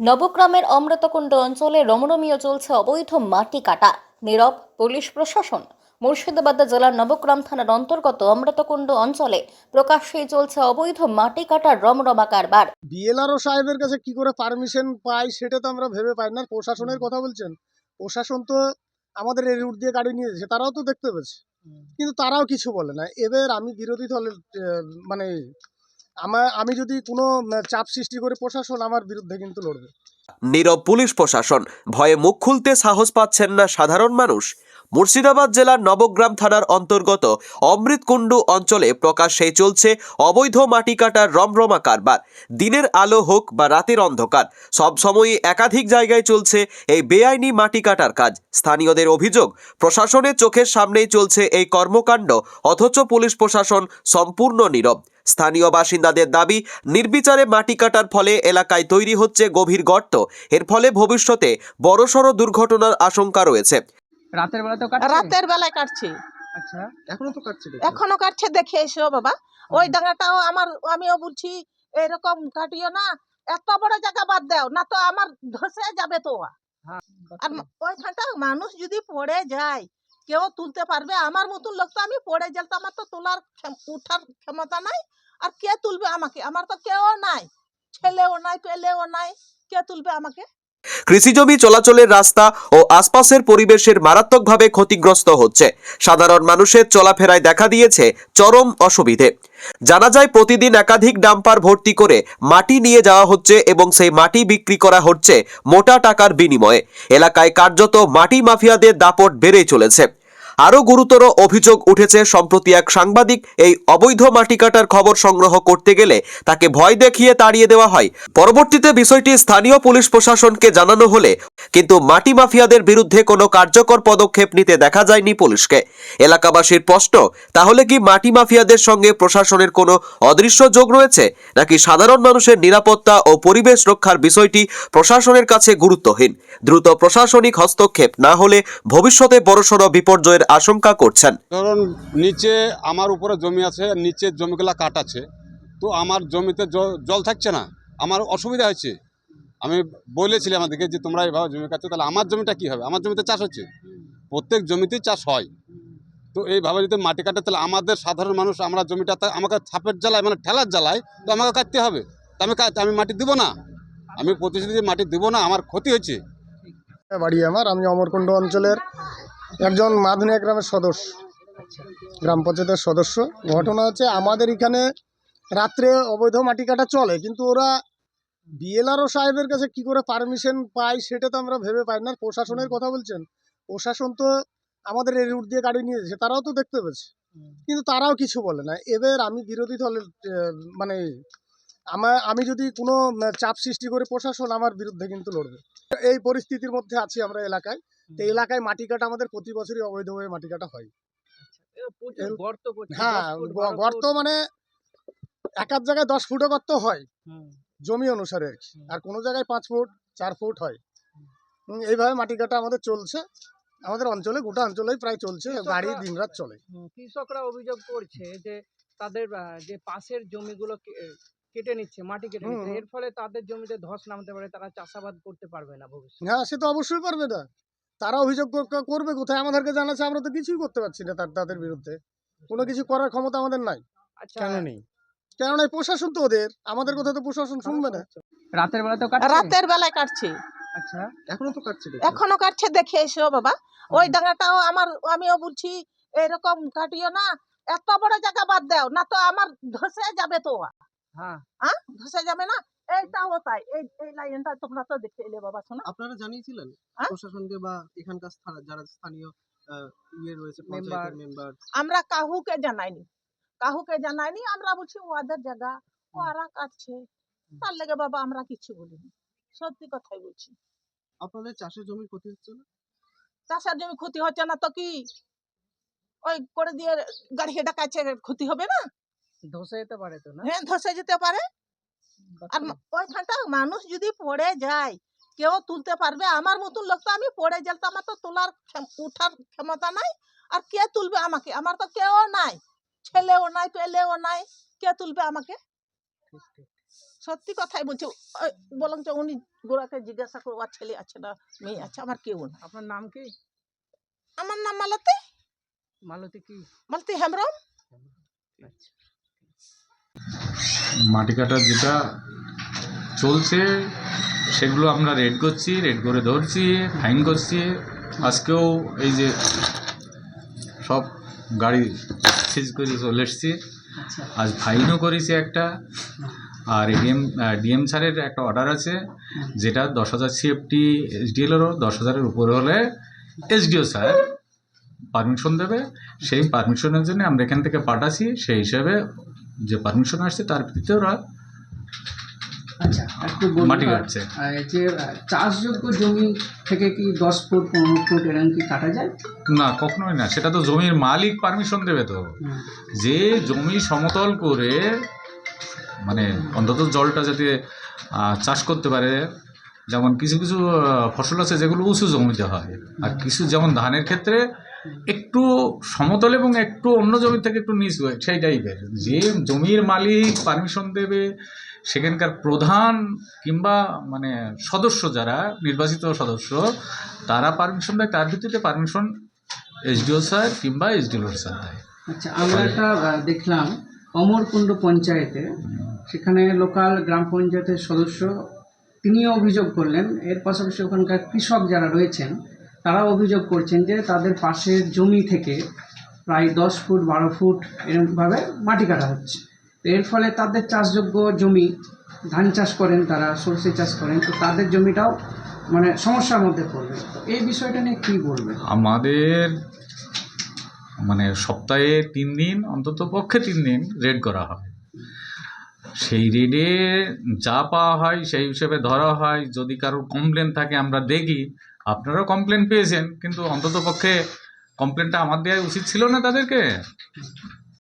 নবগ্রামের অমৃতকুণ্ড অঞ্চলে রমরমীয় চলছে অবৈধ মাটি কাটা। নীরব পুলিশ প্রশাসন মুর্শিদাবাদ জেলার নবগ্রাম থানার অন্তর্গত অমৃতকুণ্ড অঞ্চলে প্রকাশ্যেই চলছে অবৈধ মাটি কাটার রমরমা কারবার। বিএলআরও সাহেবের কাছে কি করে পারমিশন পাই সেটা তো আমরা ভেবে পাই না। প্রশাসনের কথা বলছেন। প্রশাসন তো আমাদের এই রুট দিয়ে গাড়ি নিয়ে যাচ্ছে তারাও তো দেখতে পেয়েছে। কিন্তু তারাও কিছু বলে না। এবার আমি বিরোধী দলের মানে আমার আমি যদি কোনো চাপ সৃষ্টি করে প্রশাসন আমার বিরুদ্ধে কিন্তু লড়বে। নীরব পুলিশ প্রশাসন, ভয়ে মুখ খুলতে সাহস পাচ্ছেন না সাধারণ মানুষ। মুর্শিদাবাদ জেলার নবগ্রাম থানার অন্তর্গত অমৃতকুণ্ডু অঞ্চলে প্রকাশ্যেই চলছে অবৈধ মাটি কাটার রমরমা কারবার। দিনের আলো হোক বা রাতের অন্ধকার, সব সময়ই একাধিক জায়গায় চলছে এই বেআইনি মাটি কাটার কাজ। স্থানীয়দের অভিযোগ, প্রশাসনের চোখের সামনেই চলছে এই কর্মকাণ্ড, অথচ পুলিশ প্রশাসন সম্পূর্ণ নীরব। স্থানীয় বাসিন্দাদের দাবি, নির্বিচারে মাটি কাটার ফলে এলাকায় তৈরি হচ্ছে গভীর গর্ত। এর ফলে ভবিষ্যতে বড়সড় দুর্ঘটনার আশঙ্কা রয়েছে। রাতের বেলা তো কাটছে? রাতের বেলায় কাটছে। আচ্ছা। এখনও তো কাটছে এখনও কাটছে দেখে এসো বাবা। ওই ডাঙাটাও আমার আমিও বলছি এরকম কাটিও না। এত বড় জায়গা বাদ দাও না তো আমার ধসে যাবে তো। আর ওইখানটা মানুষ যদি পড়ে যায় কেউ তুলতে পারবে। আমার মতন লোক তো আমি পড়ে গেলে তো আমার তো তোলার ক্ষম- উঠার ক্ষমতা নাই। আর কে তুলবে আমাকে? আমার তো কেউ নাই। ছেলেও নাই পেলেও নাই। কে তুলবে আমাকে? কৃষিজমি চলাচলের রাস্তা ও আশপাশের পরিবেশের মারাত্মকভাবে ক্ষতিগ্রস্ত হচ্ছে। সাধারণ মানুষের চলাফেরায় দেখা দিয়েছে চরম অসুবিধে। জানা যায়, প্রতিদিন একাধিক ডাম্পার ভর্তি করে মাটি নিয়ে যাওয়া হচ্ছে এবং সেই মাটি বিক্রি করা হচ্ছে মোটা টাকার বিনিময়ে। এলাকায় কার্যত মাটি মাফিয়াদের দাপট বেড়েই চলেছে। আরও গুরুতর অভিযোগ উঠেছে সম্প্রতি এক সাংবাদিক এই অবৈধ মাটি কাটার খবর সংগ্রহ করতে গেলে তাকে ভয় দেখিয়ে তাড়িয়ে দেওয়া হয়। পরবর্তীতে বিষয়টি স্থানীয় পুলিশ প্রশাসনকে জানানো হলে, কিন্তু মাটি মাফিয়াদের বিরুদ্ধে কোনো কার্যকর পদক্ষেপ নিতে দেখা যায়নি পুলিশকে। এলাকাবাসীর প্রশ্ন তাহলে কি মাটি মাফিয়াদের সঙ্গে প্রশাসনের কোনো অদৃশ্য যোগ রয়েছে, নাকি সাধারণ মানুষের নিরাপত্তা ও পরিবেশ রক্ষার বিষয়টি প্রশাসনের কাছে গুরুত্বহীন? দ্রুত প্রশাসনিক হস্তক্ষেপ না হলে ভবিষ্যতে বড়সড় বিপর্যয়ের আশঙ্কা করছেন। ধরুন নিচে আমার উপরে জমি আছে নিচের জমিগুলা কাটাচ্ছে তো আমার জমিতে জল থাকছে না আমার অসুবিধা হয়েছে। আমি বলেছিলাম আমাদেরকে যে তোমরা এভাবে জমি কাটছো তাহলে আমার জমিটা কি হবে? আমার জমিতে চাষ হচ্ছে? প্রত্যেক জমিতেই চাষ হয়। তো এইভাবে যদি মাটি কাটে তাহলে আমাদের সাধারণ মানুষ আমরা জমিটা আমাকে ছাপের জ্বালায় মানে ঠেলার জ্বালায় তো আমাকে কাটতে হবে। তো আমি আমি মাটি দিব না। আমি প্রতিশ্রুতি মাটি দিব না আমার ক্ষতি হয়েছে। বাড়ি আমার আমি অমরকুণ্ড অঞ্চলের একজন মাধুনিয়া গ্রামের সদস্য, গ্রাম পঞ্চায়েতের সদস্য। ঘটনা হচ্ছে আমাদের এখানে রাত্রে অবৈধ মাটি কাটা চলে, কিন্তু ওরা বিএলআরও সাহেবের কাছে কি করে পারমিশন পাই সেটা তো আমরা ভেবে পাই না। প্রশাসনের কথা বলছেন, প্রশাসন তো আমাদের এই রুট দিয়ে গাড়ি নিয়ে যাচ্ছে তারাও তো দেখতে পেয়েছে। কিন্তু তারাও কিছু বলে না। এবার আমি বিরোধী দলের মানে আমার আমি যদি কোনো চাপ সৃষ্টি করে প্রশাসন আমার বিরুদ্ধে কিন্তু লড়বে। এই পরিস্থিতির মধ্যে আছি আমরা এলাকায়। তো এলাকায় মাটি কাটা আমাদের প্রতি বছরই অবৈধভাবে মাটি কাটা হয়। করছে হ্যাঁ গর্ত মানে এক এক জায়গায় দশ ফুটও গর্ত হয় জমি অনুসারে আর কোনো জায়গায় পাঁচ ফুট চার ফুট হয়। এইভাবে মাটি কাটা আমাদের চলছে। আমাদের অঞ্চলে গোটা অঞ্চলেই প্রায় চলছে গাড়ি দিনরাত চলে। কৃষকরা অভিযোগ করছে যে তাদের যে পাশের জমিগুলো কেটে নিচ্ছে মাটি কেটে নিচ্ছে এর ফলে তাদের জমিতে ধস নামতে পারে তারা চাষাবাদ করতে পারবে না ভবিষ্যতে। হ্যাঁ সে তো অবশ্যই পারবে না। তারা অভিযোগ করবে কোথায়? আমাদেরকে জানাচ্ছে আমরা তো কিছুই করতে পারছি না তার তাদের বিরুদ্ধে। কোনো কিছু করার ক্ষমতা আমাদের নাই। আচ্ছা। নেই? কেননা এই প্রশাসন তো ওদের। আমাদের কথা তো প্রশাসন শুনবে না। রাতের বেলা তো রাতের বেলায় কাটছে। আচ্ছা। এখনও তো কাটছে এখনও কাটছে দেখে এসো বাবা। ওই ডাঙাটাও আমার আমিও বলছি এরকম কাটিও না। এত বড় জায়গা বাদ দাও না তো আমার ধসে যাবে তো। হ্যাঁ। হ্যাঁ ধসে যাবে না? এইটাও তাই এই এই লাইনটা তোমরা তো দেখে এলে বাবা শোনো। আপনারা জানিয়েছিলেন? হ্যাঁ? প্রশাসনকে বা এখানকার যারা স্থানীয় ইয়ে রয়েছে পঞ্চায়েতের মেম্বার আমরা কাহুকে জানাইনি। কাহুকে জানাইনি আমরা বলছি ওদের জায়গা ওরা কাটছে তার লেগে বাবা আমরা কিছু বলিনি। সত্যি কথাই বলছি। আপনাদের চাষের জমির ক্ষতি হচ্ছে না? চাষের জমি ক্ষতি হচ্ছে না তো কি? ওই করে দিয়ে গাড়ি ডাকাচ্ছে ক্ষতি হবে না? ধসে যেতে পারে তো না? হ্যাঁ ধসে যেতে পারে। আর ওইখানটা মানুষ যদি পড়ে যায় কেউ তুলতে পারবে। আমার মতন লোক তো আমি পড়ে গেলে তো আমার তো তোলার উঠার ক্ষমতা নাই। আর কে তুলবে আমাকে? আমার তো কেউ নাই। ছেলেও নাই পেলেও নাই। কে তুলবে আমাকে? সত্যি কথাই বলছি। ওই বললাম যে উনি গোড়াকে জিজ্ঞাসা করব আর ছেলে আছে না মেয়ে আছে? আমার কেউ না আপনার নাম কি? আমার নাম মালতী। মালতী কি? মালতী হেমব্রম। আচ্ছা। মাটি কাটা যেটা চলছে সেগুলো আমরা রেড করছি রেড করে ধরছি ফাইন করছি। আজকেও এই যে সব গাড়ি সিজ করে চলে এসছি। আজ ফাইনও করেছি একটা। আর এডিএম ডিএম স্যারের একটা অর্ডার আছে যেটা দশ হাজার সিএফটি এসডিএলেরও দশ হাজারের উপরে হলে এসডিও স্যার পারমিশন দেবে। সেই পারমিশনের জন্য আমরা এখান থেকে পাঠাচ্ছি সেই হিসাবে যে পারমিশন আসছে তার ভিত্তিতে ওরা আচ্ছা একটু মাটি কাটছে। যে চাষযোগ্য জমি থেকে কি দশ ফুট পনেরো ফুট এরকম কি কাটা যায়? না কখনোই না সেটা তো জমির মালিক পারমিশন দেবে তো। যে জমি সমতল করে মানে অন্তত জলটা যাতে চাষ করতে পারে যেমন কিছু কিছু ফসল আছে যেগুলো উঁচু জমিতে হয়। আর কিছু যেমন ধানের ক্ষেত্রে একটু সমতল এবং একটু অন্য জমি থেকে একটু নিচু সেই টাইপের যে জমির মালিক পারমিশন দেবে, সেখানকার প্রধান কিংবা মানে সদস্য যারা, নির্বাচিত সদস্য, তারা পারমিশন দেয়, তার ভিত্তিতে পারমিশন এসডিও স্যার কিংবা এসডিও স্যার দেয়। আচ্ছা আমরা একটা দেখলাম অমরকুণ্ড পঞ্চায়েতে, সেখানে লোকাল গ্রাম পঞ্চায়েতের সদস্য, তিনিও অভিযোগ করলেন। এর পাশাপাশি ওখানকার কৃষক যারা রয়েছেন তারা অভিযোগ করছেন যে তাদের পাশের জমি থেকে প্রায় দশ ফুট, বারো ফুট এরকমভাবে মাটি কাটা হচ্ছে। তো এর ফলে তাদের চাষযোগ্য জমি, ধান চাষ করেন তারা, সরষে চাষ করেন, তো তাদের জমিটাও মানে সমস্যার মধ্যে পড়বে। এই বিষয়টা নিয়ে কী বলবে আমাদের মানে সপ্তাহে তিন দিন, অন্তত পক্ষে তিন দিন রেড করা হয়। সেই রেডে যা পাওয়া হয় সেই হিসেবে ধরা হয়। যদি কারোর কমপ্লেন থাকে, আমরা দেখি। আপনারাও কমপ্লেন পেয়েছেন কিন্তু অন্তত পক্ষে কমপ্লেনটা আমার দেওয়া উচিত ছিল না তাদেরকে?